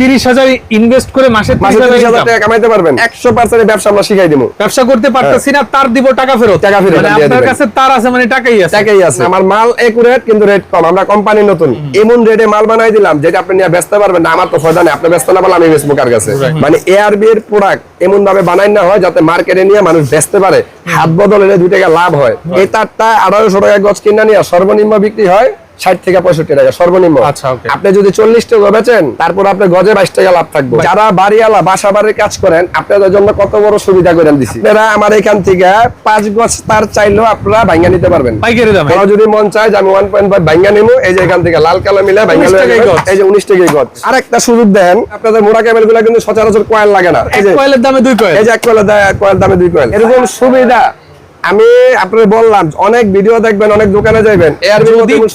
তিরিশ হাজার ইনভেস্ট করে মাসে তিরিশ হাজার টাকা কামাইতে পারবেন। একশো পার্সেন্ট ব্যবসা আমরা শিখাই দিব ব্যবসা করতে পারতেছি না তার দিব টাকা ফেরত। টাকা ফেরত মানে আপনার কাছে তার আছে মানে টাকাই আছে। টাকাই আছে। আমার মাল একুরেট কিন্তু রেট কম। আমরা কোম্পানি নতুন। এমন রেটে মাল বানাই দিলাম যেটা আপনি নিয়ে ব্যস্ত পারবেন না। আমার তো ফায়দা নেই। আপনি ব্যস্ত না পারলে আমি বেচবো কার কাছে? মানে এআরবি এর প্রোডাক্ট এমন ভাবে বানাই না হয় যাতে মার্কেটে নিয়ে মানুষ বেচতে পারে। হাত বদলে দুই টাকা লাভ হয়। এই তারটা আঠারোশো টাকা গছ কিনা নিয়ে সর্বনিম্ন বিক্রি হয় ষাট থেকে পঁয়ষট্টি টাকা সর্বনিম্ন। আচ্ছা, আপনি যদি চল্লিশ টাকা বেচেন তারপর আপনার গজে বাইশ টাকা লাভ থাকবে। যারা বাড়িওয়ালা বাসা বাড়ির কাজ করেন আপনাদের জন্য কত বড় সুবিধা করে দিচ্ছি আপনারা আমার এখান থেকে পাঁচ গজ তার চাইলেও আপনারা ভাঙ্গা নিতে পারবেন। যদি মন চায় যে আমি ওয়ান পয়েন্ট ফাইভ ভাঙ্গা নিবো এই যে এখান থেকে লাল কালো মিলে ভাঙ্গা 19 লয়ে টাকায় নেবেন। গজ। এই যে উনিশ টাকাই গজ। আর একটা সুযোগ দেন আপনাদের মোড়া ক্যামেলগুলা কিন্তু সচরাচর কয়েল লাগে না। এই যে কয়েলের দামে দুই কয়েল? এই যে এক কয়েল দেয় এক কয়েল দামে দুই কয়েল। এরকম সুবিধা আমি আপনার বললাম অনেক ভিডিও দেখবেন অনেক দোকানে যাবেন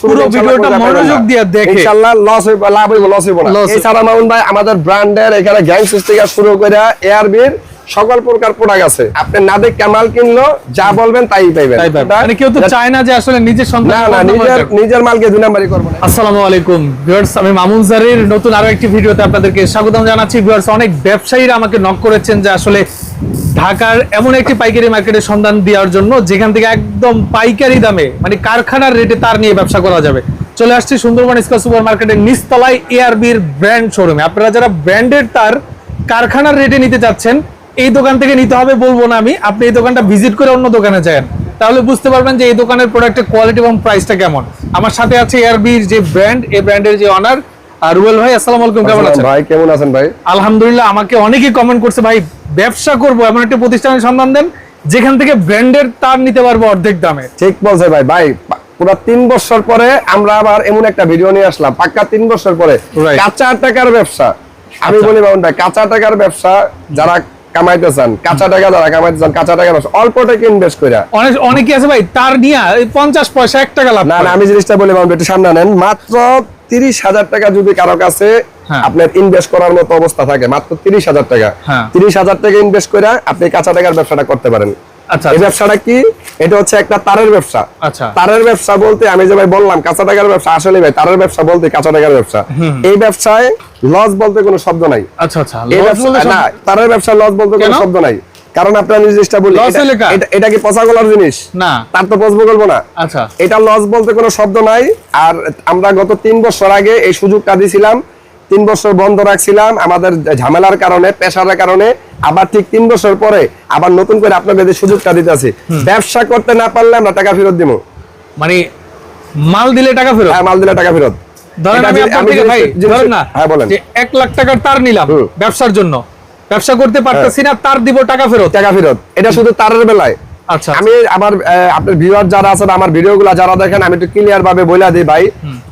পুরো ভিডিওটা মনোযোগ দিয়ে দেখে- ইনশাআল্লাহ লস হইব লাভ হইব লস হইব না। এছাড়া মামুন ভাই আমাদের ব্র্যান্ডের এখানে গ্যাংস থেকে শুরু করে এয়ারবির সকল প্রকার প্রোডাক্ট আছে। আপনি না দেখ কামাল কিনলো যা বলবেন তাই পাইবেন। মানে কেউ তো চায় না যে আসলে নিজের সন্তান না নিজের নিজের মালকে দুই নাম্বারই করব না। আসসালামু আলাইকুম ভিউয়ার্স আমি মামুন জারির নতুন আরও একটি ভিডিওতে আপনাদেরকে স্বাগতম জানাচ্ছি। ভিউয়ার্স অনেক ব্যবসায়ীরা আমাকে নক করেছেন যে আসলে ঢাকার এমন একটি পাইকারি মার্কেটের সন্ধান দেওয়ার জন্য যেখান থেকে একদম পাইকারি দামে মানে কারখানার রেটে তার নিয়ে ব্যবসা করা যাবে। চলে আসছি সুন্দরবন স্কোয়ার সুপার মার্কেটের নিচতলায় এআরবির ব্র্যান্ড শোরুমে আপনারা যারা ব্র্যান্ডের তার কারখানার রেটে নিতে চাচ্ছেন, এই দোকান থেকে নিতে হবে বলব না আমি। আপনি এই দোকানটা ভিজিট করে অন্য দোকানে যান। তাহলে বুঝতে পারবেন যে এই দোকানের প্রোডাক্টের কোয়ালিটি এবং প্রাইসটা কেমন। আমার সাথে আছে এআরবির যে ব্র্যান্ড এই ব্র্যান্ডের যে অনার আর ভাই আসসালামু আলাইকুম কেমন আছেন? ভাই কেমন আছেন ভাই? আলহামদুলিল্লাহ আমাকে অনেকেই কমেন্ট করছে ভাই ব্যবসা করব এমন একটা প্রতিষ্ঠানের সন্ধান দেন যেখান থেকে ব্র্যান্ডের তার নিতে পারব অর্ধেক দামে। ঠিক বলছে ভাই। ভাই পুরা তিন বছর পরে আমরা আবার এমন একটা ভিডিও নিয়ে আসলাম। পাক্কা তিন বছর পরে। কাঁচা টাকার ব্যবসা। আমি আচ্ছা। বলি ভাই কাঁচা টাকার ব্যবসা যারা কামাইতে চান কাঁচা টাকা যারা কামাইতে চান কাঁচা ব্যবসা অল্প টাকা ইনভেস্ট করে অনেক অনেকে আছে ভাই তার নিয়ে পঞ্চাশ পয়সা এক টাকা লাভ না আমি জিনিসটা বলি ভাই, একটু সামনে নেন মাত্র তিরিশ হাজার টাকা যদি কারও কাছে হ্যাঁ। আপনার ইনভেস্ট করার মতো অবস্থা থাকে মাত্র তিরিশ হাজার টাকা। হ্যাঁ। তিরিশ হাজার টাকা ইনভেস্ট করে আপনি কাঁচা টাকার ব্যবসাটা করতে পারেন। আচ্ছা এই আচ্ছা, ব্যবসাটা কি? এটা হচ্ছে একটা তারের ব্যবসা। আচ্ছা। তারের ব্যবসা বলতে আমি যে ভাই বললাম কাঁচা টাকার ব্যবসা আসলে ভাই তারের ব্যবসা বলতে কাঁচা টাকার ব্যবসা। এই ব্যবসায় লস বলতে কোনো শব্দ নাই। আচ্ছা আচ্ছা। তারের ব্যবসা লস বলতে কোনো? শব্দ নাই। কারণ আপনার আমি জিনিসটা বলি এটা- কি পচা গলার জিনিস? না। তার তো পচবো বলব না। আচ্ছা। এটা লস বলতে কোনো শব্দ নাই। আর আমরা গত তিন বছর আগে এই সুযোগটা দিছিলাম। তিন বছর বন্ধ রাখছিলাম। আমাদের ঝামেলার কারণে পেশার কারণে। আবার ঠিক তিন বছর পরে আবার নতুন করে আপনাদের এই সুযোগটা দিতেছি ব্যবসা করতে না পারলে আমরা টাকা ফেরত দিব মানে মাল দিলে টাকা ফেরত? হ্যাঁ মাল দিলে টাকা ফেরত। ধরেন আমি আপনার থেকে ভাই ধরেন না হ্যাঁ বলেন। যে এক লাখ টাকার তার নিলাম ব্যবসার জন্য। ব্যবসা করতে পারতেছি না তার দিব টাকা ফেরত। টাকা ফেরত। এটা শুধু তারের বেলায়। আচ্ছা। আমি আমার আপনার ভিউয়ার যারা আছেন আমার ভিডিওগুলো যারা দেখেন আমি একটু ক্লিয়ার ভাবে বলে দিই ভাই।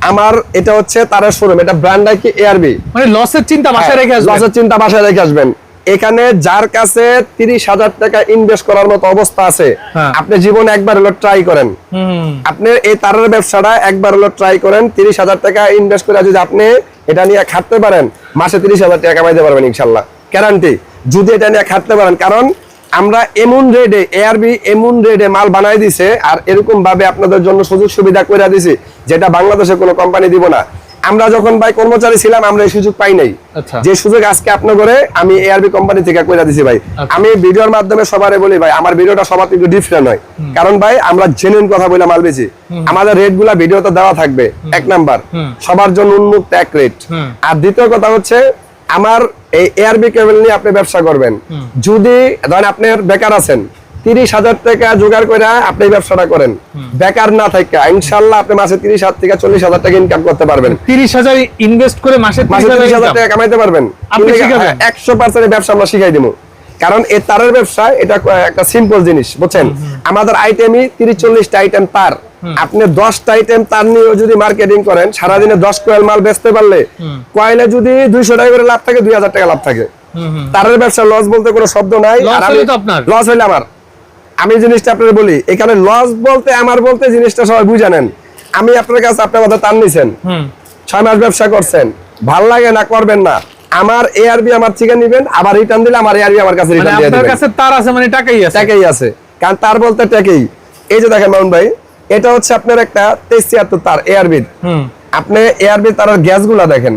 আমার এটা হচ্ছে তারের শোরুম এটা ব্র্যান্ড কি এআরবি মানে লসের চিন্তা বাসায় রেখে আসবেন? লসের চিন্তা বাসায় রেখে আসবেন। এখানে যার কাছে তিরিশ হাজার টাকা ইনভেস্ট করার মতো অবস্থা আছে হ্যাঁ। আপনি জীবনে একবার হলো ট্রাই করেন। আপনি এই তারের ব্যবসাটা একবার হলো ট্রাই করেন তিরিশ হাজার টাকা ইনভেস্ট করে যদি আপনি এটা নিয়ে খাটতে পারেন মাসে তিরিশ হাজার টাকা কামাইতে পারবেন ইনশাল্লাহ। গ্যারান্টি যদি এটা নিয়ে খাটতে পারেন। কারণ আমরা এমন রেডে এআরবি এমন রেডে মাল বানাই দিছে আর এরকম ভাবে আপনাদের জন্য সুযোগ সুবিধা করে দিছি যেটা বাংলাদেশে কোনো কোম্পানি দিব না। আমরা যখন ভাই কর্মচারী ছিলাম আমরা এই সুযোগ পাই নাই। আচ্ছা। যে সুযোগ আজকে আপনার করে আমি এআরবি কোম্পানি থেকে কইরা দিছি ভাই। আচ্ছা। আমি ভিডিওর মাধ্যমে সবারে বলি ভাই আমার ভিডিওটা সবার একটু ডিফারেন্ট হয় কারণ ভাই আমরা জেনুইন কথা বলে মাল বেচি। আমাদের রেটগুলা ভিডিওতে দেওয়া থাকবে। এক নাম্বার সবার জন্য উন্মুক্ত এক রেট আর দ্বিতীয় কথা হচ্ছে আমার এই এআরবি কেবল নিয়ে আপনি ব্যবসা করবেন। যদি ধরেন আপনার বেকার আছেন তিরিশ হাজার টাকা জোগাড় করে আপনি ব্যবসাটা করেন। বেকার না থাকে ইনশাল্লাহ আপনি মাসে তিরিশ হাজার থেকে চল্লিশ হাজার টাকা ইনকাম করতে পারবেন। তিরিশ হাজার ইনভেস্ট করে মাসে মাসে তিরিশ হাজার টাকা কামাইতে পারবেন। আপনি একশো পার্সেন্ট ব্যবসা আমরা শিখাই দিব। কারণ এই তারের ব্যবসা এটা একটা সিম্পল জিনিস বুঝছেন? আমাদের আইটেমই তিরিশ চল্লিশটা আইটেম তার আপনি দশটা আইটেম তার নিয়ে যদি মার্কেটিং করেন সারাদিনে দশ কোয়েল মাল বেচতে পারলে কয়েলে যদি দুইশো টাকা করে লাভ থাকে দুই হাজার টাকা লাভ থাকে। তারের ব্যবসা লস বলতে কোনো শব্দ নাই। লস হইলে আমার। আমি জিনিসটা আপনার বলি এখানে লস বলতে আমার বলতে জিনিসটা সবাই বুঝে নেন। আমি আপনার কাছে আপনার কথা টান নিছেন। ছয় মাস ব্যবসা করছেন। ভালো লাগে না করবেন না। আমার এআরবি আমার ঠিকা নিবেন আবার রিটার্ন দিলে আমার এআরবি আমার কাছে মানে রিটার্ন দিয়ে দিবেন। আপনার কাছে তার আছে মানে টাকাই আছে। টাকাই আছে। কারণ তার বলতে টাকাই। এই যে দেখেন মামুন ভাই এটা হচ্ছে আপনার একটা তেইশ ছিয়াত্তর তার এআরবি হুম। আপনি এআরবি তার গ্যাসগুলা দেখেন।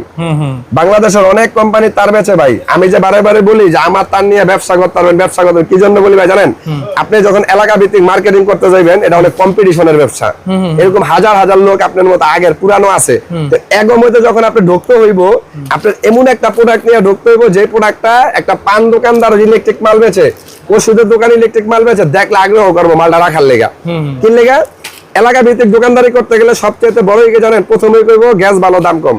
বাংলাদেশের অনেক কোম্পানি তার বেচে ভাই। আমি যে বারে বারে বলি যে আমার তার নিয়ে ব্যবসা করতে পারবেন ব্যবসা করতে কি জন্য বলি ভাই জানেন? আপনি যখন এলাকা ভিত্তিক মার্কেটিং করতে যাইবেন এটা অনেক কম্পিটিশনের ব্যবসা। এরকম হাজার হাজার লোক আপনার মতো আগের পুরানো আছে। তো এগো মধ্যে যখন আপনি ঢুকতে হইব আপনার এমন একটা প্রোডাক্ট নিয়ে ঢুকতে হইব যে প্রোডাক্টটা একটা পান দোকানদার ইলেকট্রিক মাল বেচে ওষুধের দোকান ইলেকট্রিক মাল বেচে দেখলে আগ্রহ করব মালটা রাখার লেগা। কি লেগা? এলাকা ভিত্তিক দোকানদারি করতে গেলে সবচেয়ে বড় কি জানেন? প্রথমেই করব গ্যাস ভালো দাম কম।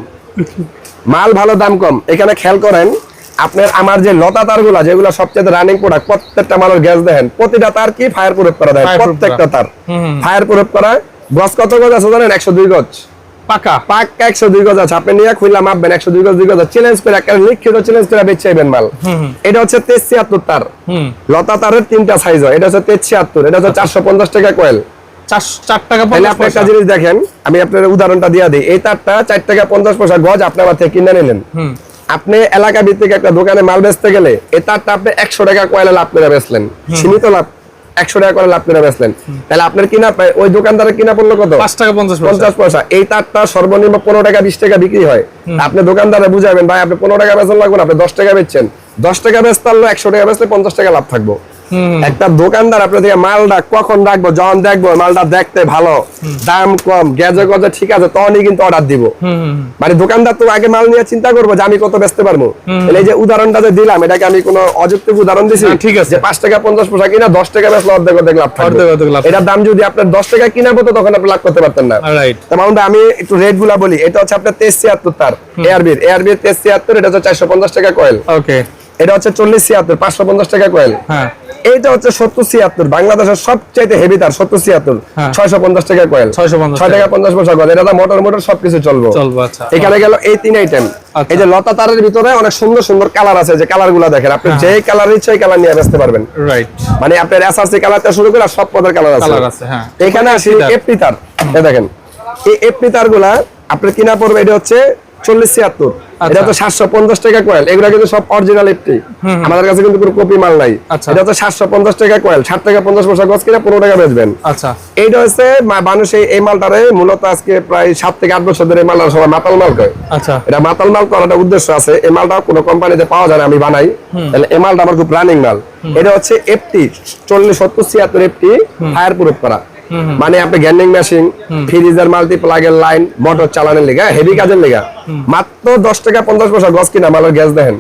মাল ভালো দাম কম। এখানে খেয়াল করেন আপনার আমার যে লতা তারগুলা যেগুলো সবচেয়ে রানিং প্রোডাক্ট প্রত্যেকটা মালের গ্যাস দেখেন প্রতিটা তার কি ফায়ার প্রুফ করা। দেয় প্রত্যেকটা তার। ফায়ার প্রুফ করা। গজ কত গজ আছে জানেন? একশো দুই গজ। পাকা? পাক্কা একশো দুই গজ আছে। আপনি নিয়ে খুললা মাপবেন একশো দুই গজ দুই গজ চ্যালেঞ্জ করে একটা লিখিত চ্যালেঞ্জ করে বেচে আইবেন মাল এটা হচ্ছে তেইশ ছিয়াত্তর তার। হুম। লতা তারের তিনটা সাইজ হয়। এটা হচ্ছে তেইশ ছিয়াত্তর এটা হচ্ছে চারশো পঞ্চাশ টাকা কয়েল টাকা আপনি একটা জিনিস দেখেন আমি আপনার উদাহরণটা দিয়ে দিই। এই তারটা চার টাকা পঞ্চাশ পয়সা গজ আপনি থেকে কিনে নিলেন। আপনি এলাকা ভিত্তিক একটা দোকানে মাল বেচতে গেলে এই তারটা আপনি একশো টাকা কয়লা লাভ করে বেচলেন। সীমিত লাভ একশো টাকা করে লাভ করে বেচলেন। তাহলে আপনার কিনা ওই দোকানদারের কিনা পড়ল কত? পাঁচ টাকা পঞ্চাশ পঞ্চাশ পয়সা। এই তারটা সর্বনিম্ন পনেরো টাকা বিশ টাকা বিক্রি হয়। আপনি দোকানদারে বুঝাবেন ভাই আপনি পনেরো টাকা বেচন লাগবে না, আপনি দশ টাকা বেচছেন। দশ টাকা বেচতে পারল একশো টাকা বেচলে পঞ্চাশ টাকা লাভ থাকব। একটা দোকানদার আপনার থেকে মালটা কখন রাখব যখন দেখব মালটা দেখতে ভালো দাম কম গেজে গজে ঠিক আছে তখনই কিন্তু অর্ডার দিব। মানে দোকানদার তো আগে মাল নিয়ে চিন্তা করব যে আমি কত বেচতে পারব। তাহলে এই যে উদাহরণটা যে দিলাম এটাকে আমি কোনো অযৌক্তিক উদাহরণ দিছি? ঠিক আছে। পাঁচ টাকা পঞ্চাশ পয়সা কিনা দশ টাকা বেচলে অর্ধেক অর্ধেক লাভ এটার দাম যদি আপনার দশ টাকা কিনা পড়তো তখন আপনি লাভ করতে পারতেন না। তা ভাই, আমি একটু রেটগুলা বলি। এটা হচ্ছে আপনার তেইশ ছিয়াত্তর তার। এয়ারবির এয়ারবির তেইশ ছিয়াত্তর এটা হচ্ছে চারশো পঞ্চাশ টাকা কয়েল ওকে এটা হচ্ছে চল্লিশ ছিয়াত্তর পাঁচশো পঞ্চাশ টাকা কয়েল হ্যাঁ। এইটা হচ্ছে সত্তর ছিয়াত্তর বাংলাদেশের সবচাইতে হেভি তার সত্তর ছিয়াত্তর হ্যাঁ। ছয়শো পঞ্চাশ টাকা কয়েল ছয় টাকা পঞ্চাশ পয়সা কয়েল এটা মোটর মোটর সবকিছু চলবো। আচ্ছা। এখানে গেল এই তিন আইটেম আচ্ছা। এই যে লতা তারের ভিতরে অনেক সুন্দর সুন্দর কালার আছে যে কালারগুলা দেখেন আপনি হ্যাঁ। যে কালার ইচ্ছে ওই কালার নিয়ে বেচতে পারবেন। রাইট মানে আপনার এসআরসি কালার থেকে শুরু করে সব পদের কালার আছে। এখানে আসি এফপি তার। এই দেখেন এই এফপি তারগুলা আপনার কিনা পড়বে এটা হচ্ছে চল্লিশ ছিয়াত্তর। এটা তো সাতশো পঞ্চাশ টাকা কয়েল এগুলো কিন্তু সব অরিজিনাল এফটি আমাদের কাছে কিন্তু কোনো কপি মাল নাই। আচ্ছা। এটা তো সাতশো পঞ্চাশ টাকা কয়েল ষাট টাকা পঞ্চাশ পয়সা গছ কিনা পনেরো টাকা বেচবেন। আচ্ছা। এইটা হচ্ছে মানুষ এই- মালটারে মূলত আজকে প্রায় সাত থেকে আট বছর ধরে এই মালটা সবাই মাতাল মাল কয় আচ্ছা। এটা মাতাল মাল করার একটা উদ্দেশ্য আছে। এই মালটা কোনো কোম্পানিতে পাওয়া যায় না আমি বানাই। তাহলে এই মালটা আমার খুব রানিং মাল। এটা হচ্ছে এফটি চল্লিশ সত্তর ছিয়াত্তর এফটি ফায়ার প্রুফ করা। মানে আপনি গ্যান্ডিং মেশিন ফ্রিজার মাল্টি প্লাগের লাইন মোটর চালানোর লেগা হেভি কাজের লেগা। মাত্র দশ টাকা পঞ্চাশ পয়সা গছ কিনা মালের গ্যাস দেখেন।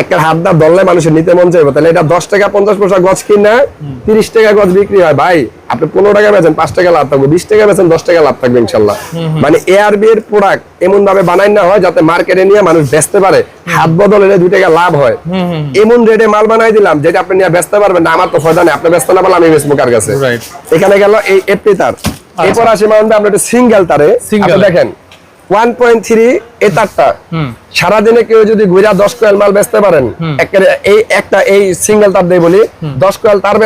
একটা হাত দা মানুষের নিতে মন চাইবে। তাহলে এটা দশ টাকা পঞ্চাশ পয়সা গছ কিনা তিরিশ টাকা গছ বিক্রি হয়। ভাই আপনি পনেরো টাকা বেচেন পাঁচ টাকা লাভ থাকবে। বিশ টাকা বেচেন দশ টাকা লাভ থাকবে ইনশাল্লাহ। মানে এআরবি এর প্রোডাক্ট এমন ভাবে বানাই না হয় যাতে মার্কেটে নিয়ে মানুষ বেচতে পারে। হাত বদলে দুই টাকা লাভ হয়। এমন রেটে মাল বানাই দিলাম যেটা আপনি নিয়ে বেচতে পারবেন না। আমার তো ফায়দা নেই আপনি ব্যস্ত না পারলে আমি বেচবো কার কাছে? এখানে গেল এই এপি তার। এরপর আসি আমরা একটা সিঙ্গেল তারে। দেখেন ওয়ান পয়েন্ট থ্রি এই তারটা সারাদিনে কেউ যদি গুইরা দশ কোয়াল মাল বেচতে পারেন এই একটা এই সিঙ্গেল তার দিয়ে বলি দশ কোয়াল তার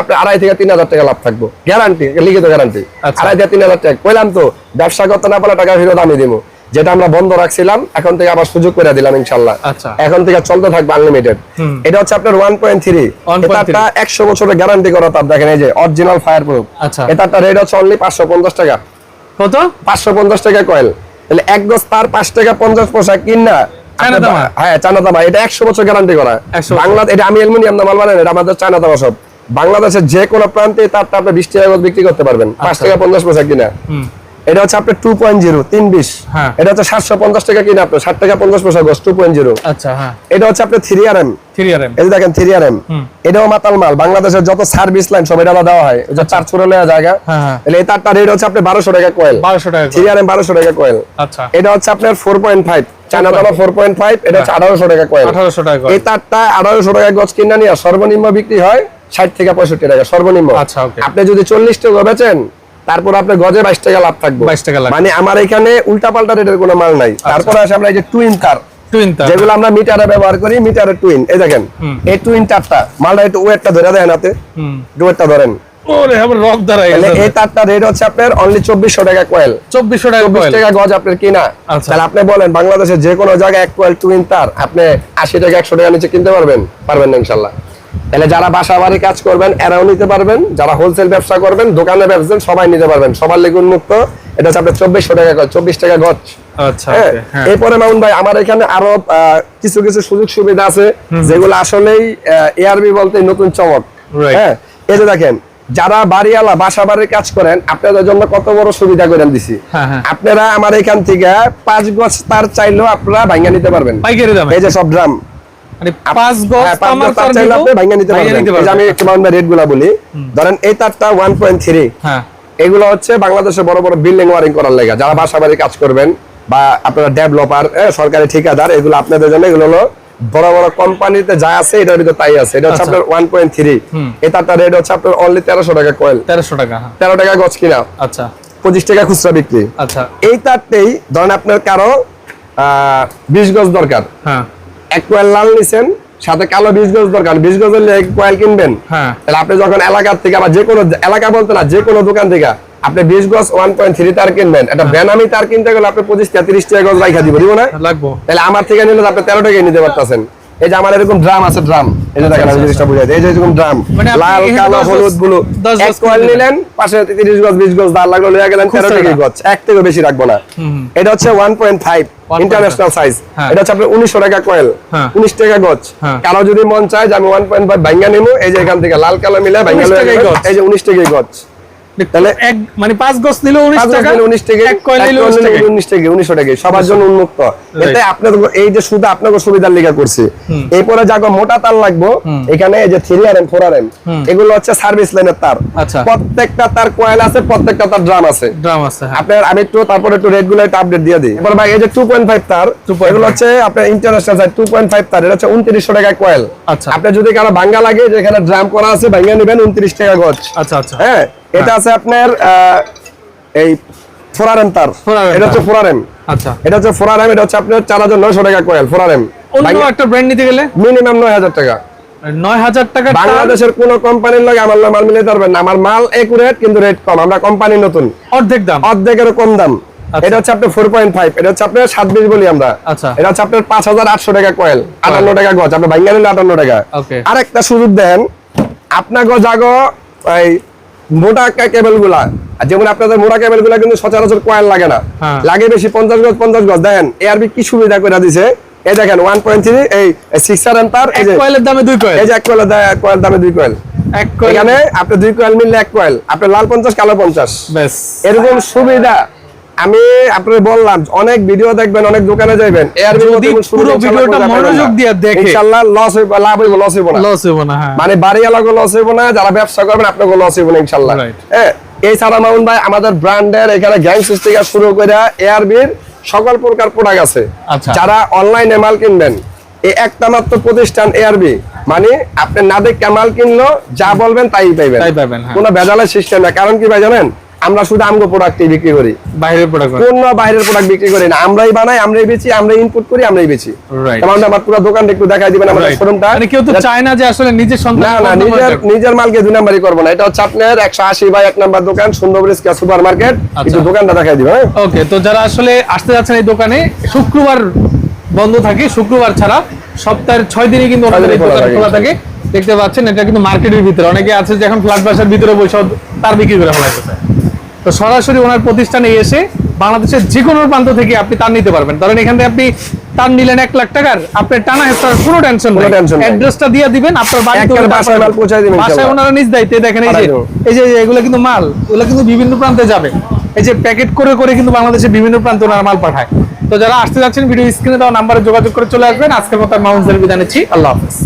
আপনি আড়াই থেকে তিন হাজার টাকা লাভ থাকব। গ্যারান্টি লিখিত গ্যারান্টি আচ্ছা। আড়াই থেকে তিন হাজার টাকা। কইলাম তো ব্যবসা করতে না পারলে টাকা ফেরত আমি দিব যেটা আমরা বন্ধ রাখছিলাম এখন থেকে আবার সুযোগ করে দিলাম ইনশাল্লাহ। আচ্ছা। এখন থেকে চলতে থাকবে আনলিমিটেড এটা হচ্ছে আপনার ওয়ান পয়েন্ট থ্রি 1.3 তারটা একশো বছরের গ্যারান্টি করা তার দেখেন এই যে অরিজিনাল ফায়ার প্রুফ এটা রেট হচ্ছে অনলি পাঁচশো পঞ্চাশ টাকা। কত? পাঁচশো পঞ্চাশ টাকা কয়েল তাহলে এক গজ তার পাঁচ টাকা পঞ্চাশ পয়সা কিন না? হ্যাঁ চায়না তামা এটা একশো বছর গ্যারান্টি করা। 100 বাংলা এটা আমি অ্যালুমিনিয়াম মাল বানাই এটা আমাদের চায়না তামা সব। বাংলাদেশের যে কোনো প্রান্তে তার আপনি বিশ টাকা বিক্রি করতে পারবেন। পাঁচ আচ্ছা। টাকা পঞ্চাশ পয়সা কিনা। এটা হচ্ছে আপনার টু পয়েন্ট জিরো তিন বিশ। হ্যাঁ। এটা হচ্ছে সাতশো পঞ্চাশ টাকা কিনা আপনার ষাট টাকা পঞ্চাশ পয়সা টু পয়েন্ট জিরো আচ্ছা হ্যাঁ। এটা হচ্ছে আপনার three R M three R M এই দেখেন থ্রি আর এম এটাও মাতাল মাল বাংলাদেশের যত সার্ভিস লাইন সব এটা দেওয়া হয়। যে চার ছোট নেওয়া জায়গা। হ্যাঁ। তাহলে এই তারটা রেট হচ্ছে আপনি বারোশো টাকা কয়েল বারোশো টাকা থ্রি আর এম বারোশো টাকা কয়েল আচ্ছা। এটা হচ্ছে আপনার four point five China four point five এটা হচ্ছে আঠারোশো টাকা কয়েল আঠারোশো টাকা এই তারটা আঠারোশো টাকা গজ কিনা নিয়ে সর্বনিম্ন বিক্রি হয় ষাট থেকে পঁয়ষট্টি টাকা সর্বনিম্ন। আচ্ছা, আপনি যদি চল্লিশ টাকা বেচেন তারপর আপনার গজে বাইশ টাকা লাভ থাকবে। 22 টাকা লাভ। মানে আমার এখানে উল্টা পাল্টা রেটের কোনো মাল নাই। আচ্ছা। তারপরে আসে আমরা এই যে টুইন তার যেগুলো আমরা মিটারে ব্যবহার করি মিটারের টুইন এই দেখেন এই টুইন তারটা মালটা একটু ওয়েটটা ধরে দেন হাতে। ওয়েটটা ধরেন। ওরে আমার রক দাঁড়ায় তাহলে এই তারটা রেট হচ্ছে আপনার অনলি চব্বিশশো টাকা কয়েল চব্বিশশো টাকা টাকা গজ আপনার কিনা। আচ্ছা। তাহলে আপনি বলেন বাংলাদেশের যে কোনো জায়গায় এক কোয়েল টুইন তার আপনি আশি টাকা একশো টাকা নিচে কিনতে পারবেন? পারবেন না ইনশাল্লাহ। তাহলে যারা বাসা বাড়ি কাজ করবেন এরাও নিতে পারবেন। যারা হোলসেল ব্যবসা করবেন দোকানে ব্যবসা সবাই নিতে পারবেন। সবার লেগে উন্মুক্ত। এটা হচ্ছে আপনার চব্বিশশো টাকা গজ চব্বিশ টাকা গজ। আচ্ছা হ্যাঁ? হ্যাঁ। এরপরে মামুন ভাই আমার এখানে আরও কিছু কিছু সুযোগ সুবিধা আছে যেগুলো আসলেই এআরবি বলতে নতুন চমক. হ্যাঁ? এই যে দেখেন যারা বাড়িওয়ালা বাসা বাড়ির কাজ করেন আপনাদের জন্য কত বড় সুবিধা করে দিছি। হ্যাঁ। আপনারা আমার এখান থেকে পাঁচ গজ তার চাইলেও আপনারা ভাঙ্গা নিতে পারবেন। এই যে সব ড্রাম। মানে পাঁচ গজ হ্যাঁ, তামার তার তার চাইলে আপনি ভাঙ্গা নিতে পারবেন। নিতে এই যে আমি একটু মাউন্ট রেটগুলা বলি। ধরেন এই তারটা ওয়ান পয়েন্ট থ্রি হ্যাঁ। এগুলো হচ্ছে বাংলাদেশে বড় বড় বিল্ডিং ওয়ারিং করার লেগে। যারা বাসা বাড়ি কাজ করবেন বা আপনারা ডেভেলপার সরকারি ঠিকাদার এগুলো আপনাদের জন্য এগুলো হলো বড় বড় কোম্পানিতে যা আছে এটার ভিতরে তাই আছে। এটা হচ্ছে আচ্ছা। আপনার ওয়ান পয়েন্ট থ্রি এটার রেট হচ্ছে আপনার অনলি তেরোশো টাকা কয়েল তেরোশো টাকা হ্যাঁ। তেরো টাকা গছ কিনা। আচ্ছা। পঁচিশ টাকা খুচরা বিক্রি। আচ্ছা। এই তারটেই ধরেন আপনার কারও বিশ গজ দরকার। হ্যাঁ। এক কয়েল লাল নিছেন সাথে কালো বিশ গজ দরকার বিশ গজের কোয়েল কিনবেন। হ্যাঁ। তাহলে আপনি যখন এলাকার থেকে আবার যে কোনো এলাকা বলতে না যে কোনো দোকান থেকে আপনি বিশ গজ ওয়ান পয়েন্ট থ্রি তার কিনবেন। একটা বেনামি তার কিনতে গেলে আপনি পঁচিশ টাকা তিরিশ টাকা গজ রাখা দিব দিব না? লাগবো। তাহলে আমার থেকে নিলে আপনি তেরো টাকায় নিতে পারতেছেন। এই যে আমার এরকম ড্রাম আছে ড্রাম এই যে দেখেন আমি আচ্ছা, জিনিসটা বুঝাই দিই। এই যে এরকম ড্রাম মানে লাল কালো হলুদ ব্লু এক কয়েল নিলেন পাশে তিরিশ গজ বিশ গজ দাঁড় লাগল লইয়া গেলেন তেরো খুচরা টাকা গজ। এক থেকে বেশি রাখব না। এটা হচ্ছে one point five 1.5 international size. এটা হচ্ছে আপনার উনিশশো টাকা কয়েল হ্যাঁ। উনিশ টাকা গজ। হ্যাঁ। কারও যদি মন চায় যে আমি ওয়ান পয়েন্ট ফাইভ ভাঙ্গা নেব এই যে এখান থেকে লাল কালো মিলে ভাঙ্গা 19। এই যে উনিশ টাকা গজ। তাহলে এক মানে পাঁচ গজ নিলে উনিশ টাকা নিলে 19 টাকা, এক কয়েল নিলে উনিশ টাকা 19 টাকা, সবার জন্য উন্মুক্ত। এতে আপনাদের এই যে শুধু আপনাকে সুবিধার লিগা করছি এরপরে যাগো মোটা তার লাগবো। এখানে এই যে three R M four R M এগুলো হচ্ছে সার্ভিস লাইনের তার। আচ্ছা। প্রত্যেকটা তার কয়েল আছে প্রত্যেকটা তার ড্রাম আছে। ড্রাম আছে হ্যাঁ। আপনার আমি একটু তারপরে একটু রেটগুলো আপডেট দিয়ে দিই। এবার ভাই এই যে টু পয়েন্ট ফাইভ তার এগুলো হচ্ছে আপনার ইন্টারন্যাশনাল টু পয়েন্ট ফাইভ তার এটা হচ্ছে উনত্রিশশো টাকা কয়েল আচ্ছা। আপনার যদি কারও ভাঙ্গা লাগে যেখানে ড্রাম করা আছে ভাঙ্গা নেবেন উনত্রিশ টাকা গজ। আচ্ছা আচ্ছা। হ্যাঁ? এটা আছে আপনার এই ফোরারেম তার। এটা হচ্ছে ফোরারেম আচ্ছা। এটা হচ্ছে ফোরারেম এটা হচ্ছে আপনার চার হাজার নয়শো টাকা কয়েল ফোরারেম অন্য একটা ব্র্যান্ড নিতে গেলে? মিনিমাম নয় হাজার টাকা। নয় হাজার টাকা বাংলাদেশের কোন কোম্পানির লগে আমার মাল মিলাতে পারবেন না। আমার মাল একুরেট কিন্তু রেট কম। আমরা কোম্পানি নতুন। অর্ধেক দাম। অর্ধেকের কম দাম। আচ্ছা। এটা হচ্ছে আপনার ফোর পয়েন্ট ফাইভ এটা হচ্ছে আপনার সাত বিশ বলি আমরা। আচ্ছা। এটা হচ্ছে আপনার পাঁচ হাজার আটশো টাকা কয়েল আটান্ন টাকা গজ। আপনার ভাঙ্গা নিলে আটান্ন টাকা. আরেকটা সুযোগ দেন। আপনাকে জাগো এই মোটা কেবলগুলা যেমন আপনাদের মোটা কেবলগুলা কিন্তু সচরাচর কয়েল লাগে না। হ্যাঁ। লাগে বেশি পঞ্চাশ গজ পঞ্চাশ গজ। দেখেন এআরবি কি সুবিধা করে দিছে? এই দেখেন ওয়ান পয়েন্ট থ্রি এই সিক্স আর এম্পার এই যে কয়েলের দামে দুই কয়েল। এই যে এক কয়েল কয়েল দামে দুই কয়েল। এক কয়েল এখানে আপনি দুই কয়েল মিললে এক কয়েল। আপনার লাল পঞ্চাশ কালো পঞ্চাশ। এরকম সুবিধা। আমি আপনাদের বললাম অনেক ভিডিও দেখবেন অনেক দোকানে যাবেন যদি পুরো ভিডিওটা মনোযোগ দিয়ে দেখে- ইনশাআল্লাহ লস হইব লাভ হইব লস হইব না। লস হইব না হ্যাঁ। মানে বাড়ি এলাকা লস হইব না যারা ব্যবসা করবেন আপনাকে লস হইব না ইনশাআল্লাহ. হ্যাঁ এছাড়া মামুন ভাই আমাদের ব্র্যান্ডের এখানে গ্যাংসিস থেকে শুরু করে এআরবির সকল প্রকার প্রোডাক্ট আছে। আচ্ছা। যারা অনলাইনে মাল কিনবেন এই একটা মাত্র প্রতিষ্ঠান এআরবি মানে আপনি না দেখে মাল কিনলো যা বলবেন তাই পাইবেন। তাই পাইবেন, হ্যাঁ। কোনো ভেজালের সিস্টেম না। কারণ কি ভাই জানেন? আমরা শুধু আমগো প্রোডাক্টই বিক্রি করি। বাইরের প্রোডাক্ট কোন বাইরের প্রোডাক্ট বিক্রি করি না। আমরাই বানাই আমরাই বেচি আমরাই ইনপুট করি আমরাই বেচি. যেমন আমার পুরো দোকানটা একটু দেখাই দিবেন আমাদের শোরুমটা মানে কেউ তো চায় না যে আসলে নিজের সন্তান না না নিজের নিজের মালকে দুই নাম্বারই করব না। এটা হচ্ছে আপনার একশো আশি বাই এক নাম্বার দোকান সুন্দর সুপার মার্কেট আচ্ছা। একটু দোকানটা দেখাই দিবে হ্যাঁ? ওকে তো যারা আসলে আসতে যাচ্ছেন এই দোকানে শুক্রবার বন্ধ থাকে শুক্রবার ছাড়া সপ্তাহের ছয় দিনই কিন্তু ওনাদের এই খোলা দোকান থাকে। খোলা থাকে। দেখতে পাচ্ছেন এটা কিন্তু মার্কেটের ভিতরে। অনেকে আছে যে এখন ফ্ল্যাট বাসার ভিতরে বসে তার বিক্রি করে ফেলাইতেছে তো সরাসরি ওনার প্রতিষ্ঠানে এসে বাংলাদেশের যে কোনো প্রান্ত থেকে আপনি তার নিতে পারবেন। ধরেন এখান থেকে আপনি তার নিলেন এক লাখ টাকার আপনার টানা হেস্তার কোনো টেনশন নেই। অ্যাড্রেসটা দিয়ে দিবেন আপনার বাড়িতে বাসায় মাল পৌঁছায় দিবেন বাসায় ওনারা নিজ দায়িত্বে দেখেন এই যে এই যে এগুলো কিন্তু মাল এগুলো কিন্তু বিভিন্ন প্রান্তে যাবে। এই যে প্যাকেট করে করে কিন্তু বাংলাদেশের বিভিন্ন প্রান্তে ওনারা মাল পাঠায়। তো যারা আসতে যাচ্ছেন ভিডিও স্ক্রিনে দেওয়া নাম্বারে যোগাযোগ করে চলে আসবেন। আজকের মতো মাউন্সের বিদায় নিচ্ছি। আল্লাহ হাফেজ।